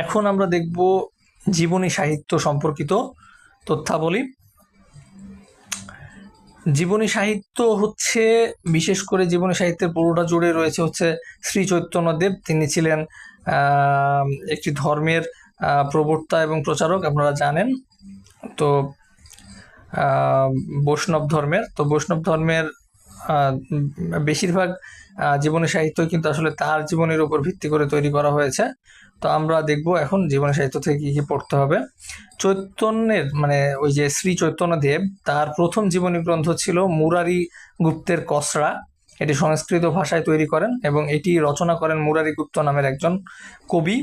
এখন আমরা দেখব জীবনী সাহিত্য সম্পর্কিত তথ্যাবলী। জীবনী সাহিত্য হচ্ছে, বিশেষ করে জীবনী সাহিত্যের পুরোটা জুড়ে রয়েছে হচ্ছে শ্রী চৈতন্যদেব তিনি ছিলেন একটি ধর্মের প্রবর্তা এবং প্রচারক, আপনারা জানেন। তো বৈষ্ণব ধর্মের, তো বৈষ্ণব ধর্মের বেশিরভাগ জীবনী সাহিত্য কিন্তু আসলে তার জীবনের উপর ভিত্তি করে তৈরি করা হয়েছে। তো আমরা দেখব এখন জীবনী সাহিত্য থেকে কী কী পড়তে হবে। চৈতন্যের মানে ওই যে শ্রী চৈতন্যদেব, তার প্রথম জীবনী গ্রন্থ ছিল মুরারি গুপ্তের কসরা। এটি সংস্কৃত ভাষায় তৈরি করেন এবং এটি রচনা করেন মুরারি গুপ্ত নামের একজন কবি।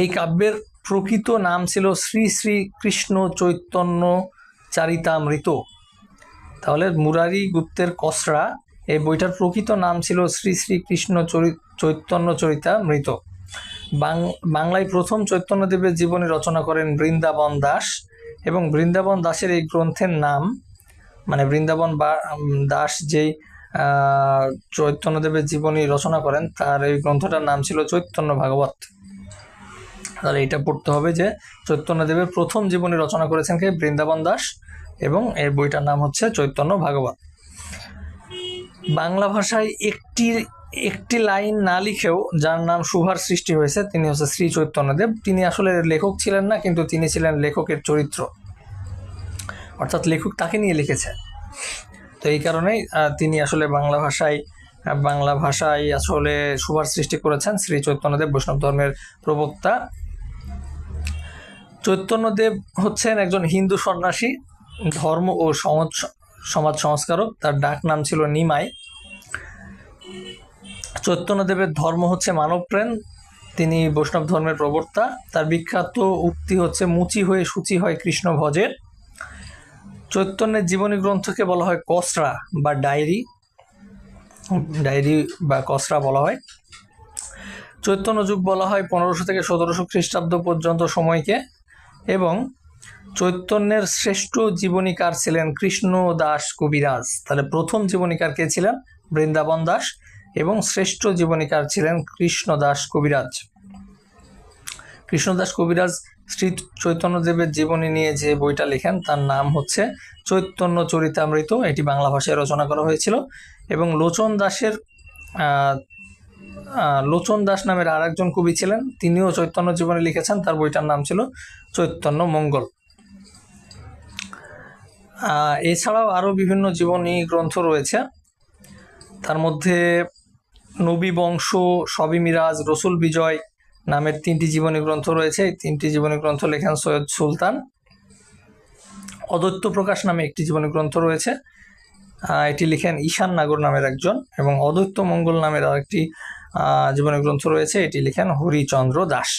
এই কাব্যের প্রকৃত নাম ছিল শ্রী শ্রী কৃষ্ণ চৈতন্য চারিতামৃত তাহলে মুরারি গুপ্তের কসরা, এই বইটার প্রকৃত নাম ছিল শ্রী শ্রী কৃষ্ণ চরি- চৈতন্য চরিতামৃত। বাং- বাংলায় প্রথম চৈতন্যদেবের জীবনী রচনা করেন বৃন্দাবন দাস এবং বৃন্দাবন দাসের এই গ্রন্থের নাম মানে বৃন্দাবন দাস যেই চৈতন্যদেবের জীবনী রচনা করেন, তার এই গ্রন্থটার নাম ছিল চৈতন্য ভাগবত। তাহলে এটা পড়তে হবে যে চৈতন্যদেবের প্রথম জীবনী রচনা করেছেন কে? বৃন্দাবন দাস এবং এই বইটার নাম হচ্ছে চৈতন্য ভাগবত। বাংলা ভাষায় একটি একটি লাইন না লিখেও যার নাম সুভার সৃষ্টি হয়েছে, তিনি হচ্ছে শ্রী চৈতন্যদেব। তিনি আসলে লেখক ছিলেন না, কিন্তু তিনি ছিলেন লেখকের চরিত্র। অর্থাৎ লেখক তাকে নিয়ে লিখেছে। তো এই কারণেই তিনি আসলে বাংলা ভাষায় বাংলা ভাষায় আসলে সুভার সৃষ্টি করেছেন শ্রী চৈতন্যদেব বৈষ্ণব ধর্মের প্রবক্তা। চৈতন্যদেব হচ্ছেন একজন হিন্দু সন্ন্যাসী ধর্ম ও সমাজ সমাজ সংস্কারক, তার ডাক নাম ছিল নিমাই। চৈতন্যদেবের ধর্ম হচ্ছে মানবপ্রেম। তিনি বৈষ্ণব ধর্মের প্রবক্তা তার বিখ্যাত উক্তি হচ্ছে, মুচি হয়ে সূচি হয় কৃষ্ণ ভজে চৈতন্যের জীবনী গ্রন্থকে বলা হয় কসরা বা ডায়েরি। ডায়েরি বা কসরা বলা হয়। চৈতন্য যুগ বলা হয় পনেরোশো থেকে সতেরোশো খ্রিস্টাব্দ পর্যন্ত সময়কে এবং চৈতন্যের শ্রেষ্ঠ জীবনীকার ছিলেন কৃষ্ণ দাস কবিরাজ। তাহলে প্রথম জীবনীকার কে ছিলেন? বৃন্দাবন দাস এবং শ্রেষ্ঠ জীবনীকার ছিলেন কৃষ্ণ দাস কবিরাজ। কৃষ্ণদাস কবিরাজ শ্রী চৈতন্যদেবের জীবনী নিয়ে যে বইটা লেখেন, তার নাম হচ্ছে চৈতন্য চরিতামৃত। এটি বাংলা ভাষায় রচনা করা হয়েছিল এবং লোচন দাসের লোচন দাস নামের আর একজন কবি ছিলেন। তিনিও চৈতন্য জীবনী লিখেছেন, তার বইটার নাম ছিল চৈতন্য মঙ্গল। এছাড়াও আরও বিভিন্ন জীবনী গ্রন্থ রয়েছে। তার মধ্যে নবী বংশ, সবই মিরাজ, রসুল বিজয় নামের তিনটি জীবনী গ্রন্থ রয়েছে। এই তিনটি জীবনী গ্রন্থ লেখেন সৈয়দ সুলতান। অদৈত্য প্রকাশ নামে একটি জীবনী গ্রন্থ রয়েছে। এটি লিখেন ঈশান নাগর নামের একজন এবং অদৈত্য মঙ্গল নামের আরেকটি জীবনী গ্রন্থ রয়েছে এটি লিখেন হরিচন্দ্র দাস।